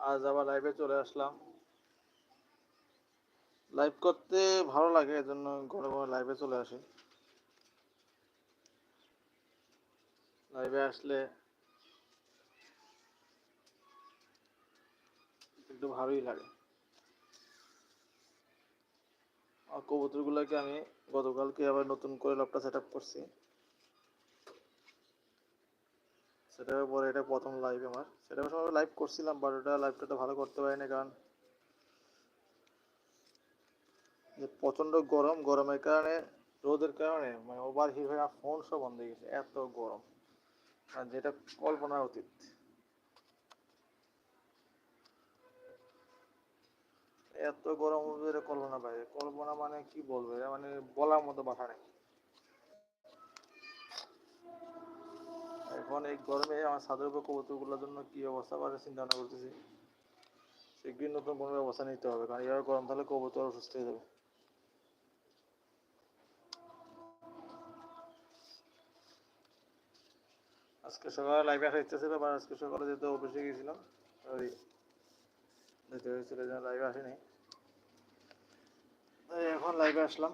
আজ আবার লাইভে চলে আসলাম। লাইভ করতে ভালো লাগে, এজন্য ঘরে ঘরে লাইভে চলে আসি। লাইভে আসলে একটু ভালোই লাগে। কবুতরগুলোকে আমি গতকালকে আবার নতুন করে লবটা সেট আপ করছি। সেটার পরে এটা প্রথম লাইভ আমার। সেটা সময় লাইভ করছিলাম বাট ওটা লাইভটা ভালো করতে পারিনি কারণ যে প্রচণ্ড গরম, গরমের কারণে, রোদের কারণে মানে ওভার হিট হয়ে ফোন সব বন্ধ হয়ে গেছে, এত গরম। আর যেটা কল্পনার অতীত। এত গরম এটা কল্পনা বাইরে কল্পনা মানে কি বলব মানে বলার মতো বাসা নেই। এখন এই গরমে আমার ছাদের উপর কবুতরগুলোর জন্য কি অবস্থা? করে চিন্তা ভাবনা করতেছি, শীঘ্রই নতুন কোনো ব্যবস্থা নিতে হবে, কারণ এবার গরম তাহলে কবুতর অসুস্থ হয়ে যাবে। আজকে সকালে লাইভে আসার ইচ্ছা ছিল আবার আজকে সকালে যেহেতু অফিসে গেছিলাম ওই যেতে হয়েছিল যেন লাইভে আসেনি। এখন লাইভে আসলাম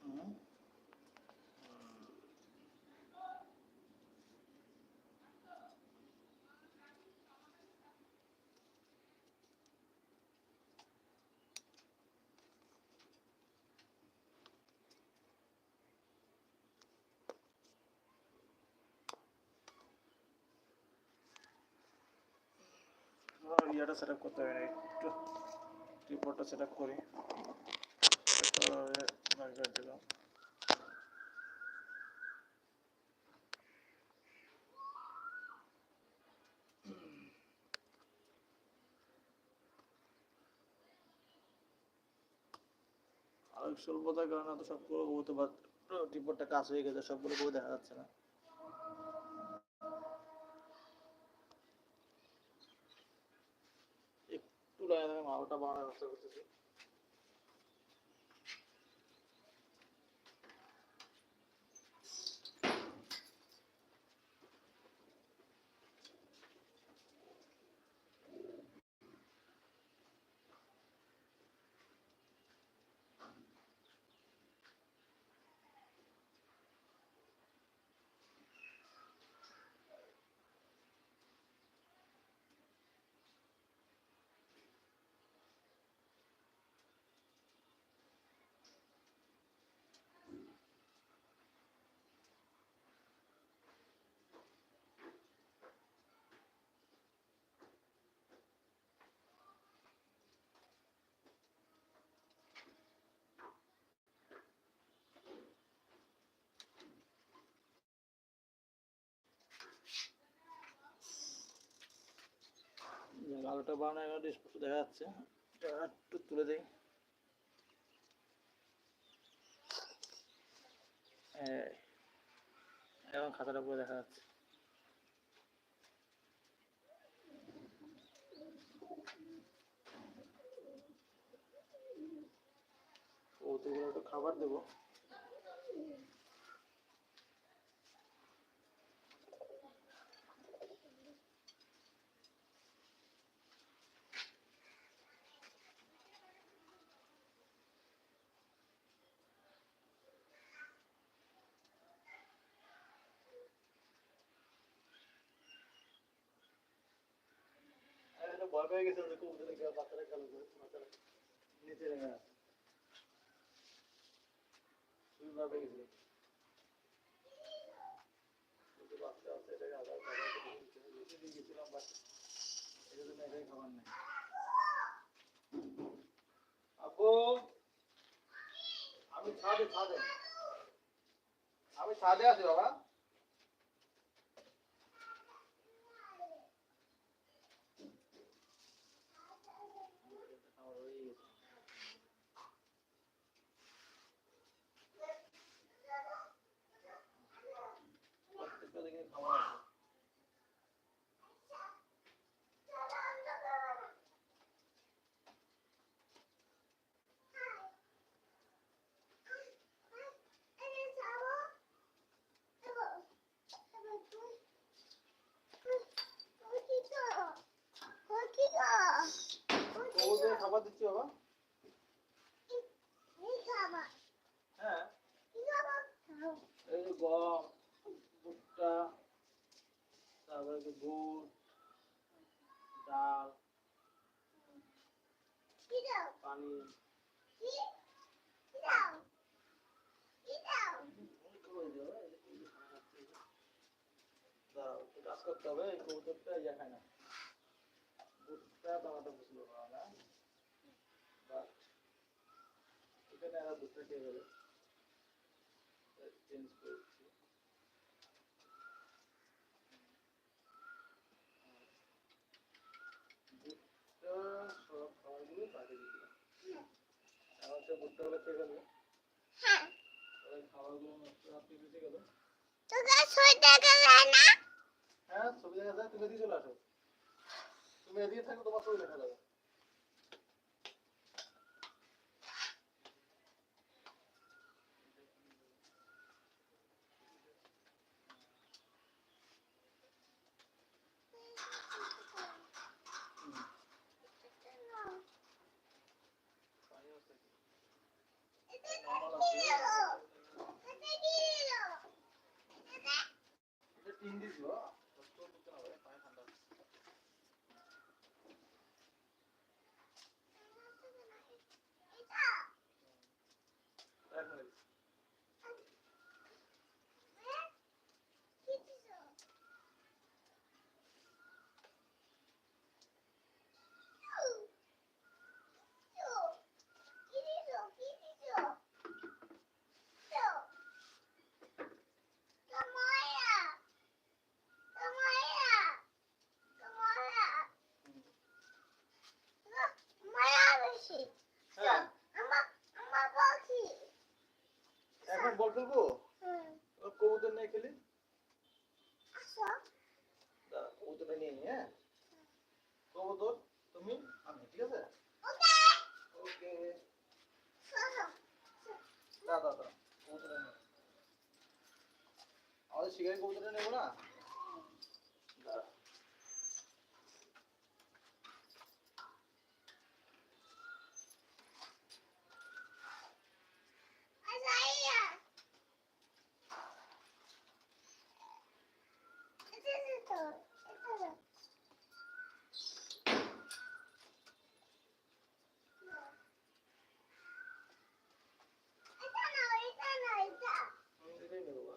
হুম। আমার ইয়াটা সেট আপ করতে হবে না একটু সেট আপ করি। দিলাম স্বল্পতার কারণে তো সবগুলো কবুতর বা রিপোর্টটা কাজ হয়ে গেছে, সবগুলো কবুতর দেখা যাচ্ছে না। একটু লাগে থাকে মালটা আলোটা বানানো এখন স্পষ্ট দেখা যাচ্ছে। একটু তুলে দিই। এখন খাতাটা পুরো দেখা যাচ্ছে। কবুতরগুলো একটু খাবার দেবো। ভয় পেয়ে গেছে যে কবুতর দেখে বাচ্চারা গেল বাচ্চারা নিচে নেমে আসে খুবই ভয় পেয়ে গেছিল কিন্তু বাচ্চা আছে এটাকে আলাদা খাবার দিয়ে দিতে হবে। নিচে দিয়ে গেছিলাম বাট এটার জন্য এটাই খাবার নেই আপু আমি ছাদে ছাদে আমি ছাদে আছি বাবা আমার হয়ে গেছে প্রত্যেকটা দিকে খাবার আছে খাবার দিচ্ছি বাবা। হ্যাঁ। এই গম, ভুট্টা, তারপরে বুট ডাল পানি কাজ করতে হবে কবুতরটা ইয়া খায় না। ভুট্টা বুঝলো না বাট খেয়ে গেলে চেঞ্জ করে দিচ্ছি সব খাবারগুলো হ্যাঁ তুমি এদিকে চলে আসো। তুমি এদিকে থাকো, তোমার ছবি দেখা যাবে পানি আছে কি? নরমাল আছে। এটা টিন দিয়ে দিও কষ্ট করতে না ভাই পানি ঠান্ডা এক মিনিট হ্যাঁ এখন বল খেলব ও কবুতর নিয়ে খেলি দাঁড়া, কবুতরটা নিয়ে নি হ্যাঁ কবুতর তুমি আমি ঠিক আছে ওকে দাঁড়া দাঁড়া দাঁড়া কবুতরটা নিয়ে আমাদের শিকারি কবুতরটা নেব না দাঁড়া আমি এটাই নেব বা।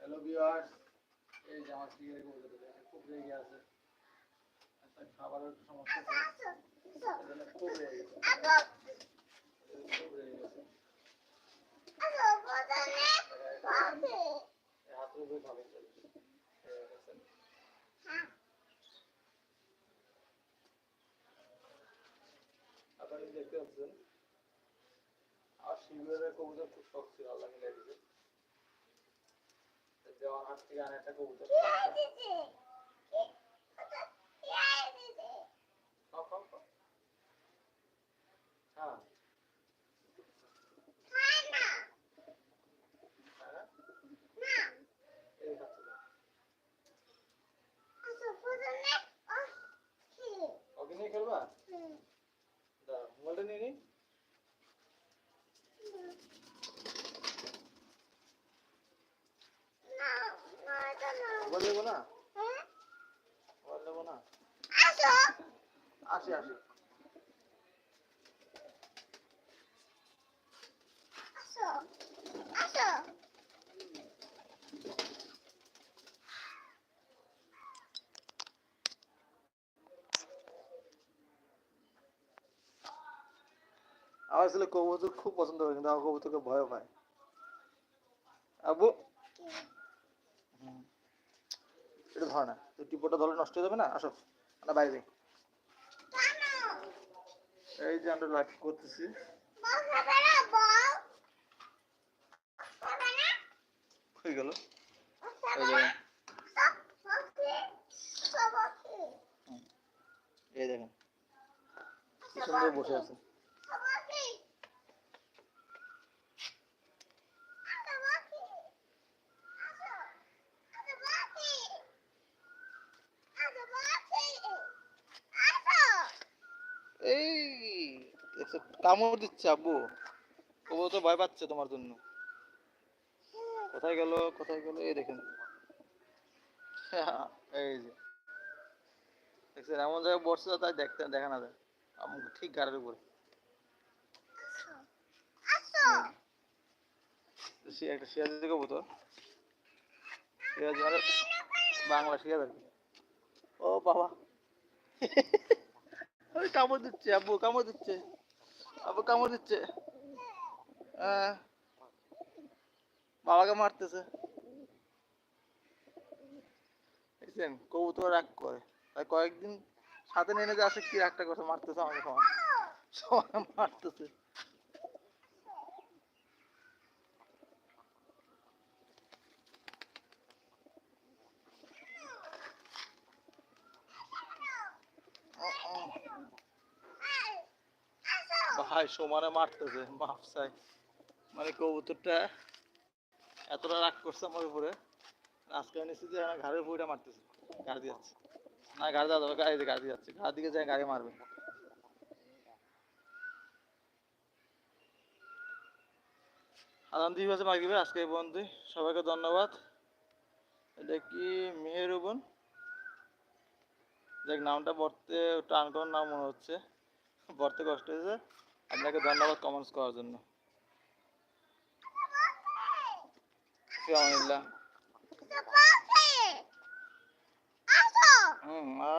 হ্যালো ভিউয়ার্স এই আপনারা দেখতে পাচ্ছেন আর শিবিরের কবুতর খুব শখ ছিল আল্লাহ মিলাই দিছে দেওয়ার হাত থেকে আনা একটা কবুতর খাও খাও খাও হ্যাঁ হ্যাঁ এই খাচ্ছে দাও। ওকে নিয়ে খেলবা দাও মোবাইলটা নিয়ে নি মোবাইল নেব না মোবাইল নেব না আসি আসি ছেলে কবুতর খুব পছন্দ করে কিন্তু আমার কবুতরকে ভয় পায় আবু এটা ধর না তুই টিপোটা ধরলে নষ্ট হয়ে যাবে না আসো না বাইরে যাই। এই যে আমরা লাইভ করতেছি হয়ে গেল এই দেখেন বসে আছে কামড় দিচ্ছে আব্বু। ও তো ভয় পাচ্ছে তোমার জন্য। কোথায় গেল কোথায় গেল এই দেখেন। এই যে। দেখছেন এমন জায়গায় বসছে তাই দেখতে দেখা না যায়। ঠিক গাড়ির উপরে। একটা সিরাজ দিকে কবুতর। সিরাজ মানে বাংলা সিরাজ আর ও বাবা। ওই কামড় দিচ্ছে আব্বু কামড় দিচ্ছে। আব্বু কামড় দিচ্ছে। হ্যাঁ বাবাকে মারতেছে। দেখছেন, কবুতর রাগ করে। তাই কয়েকদিন সাথে নিয়ে যে আসে কি একটা করছে? মারতেছে আমাকে সমান মারতেছে। ভাই, সমানে মারতেছে, মাফ চাই। মানে কবুতরটা এতটা রাগ করছে আমার উপরে। আজকে নিচ্ছি যে ঘাড়ের উপরে মারতেছে। গাড়ি যাচ্ছে। না গাড়ি দাদা গাড়ি গাড়ি যাচ্ছে। গাড়ি দিকে যায় গাড়ি মারবে। আদান দুই বাজে মাগিবে আজকে এই পর্যন্তই। সবাইকে ধন্যবাদ। এটা কি মেহেরুবন দেখ, নামটা পড়তে টান টান নাম মনে হচ্ছে। পড়তে কষ্ট হয়েছে। আপনাকে ধন্যবাদ কমেন্টস করার জন্য। আলহামদুলিল্লাহ। আচ্ছা, হুম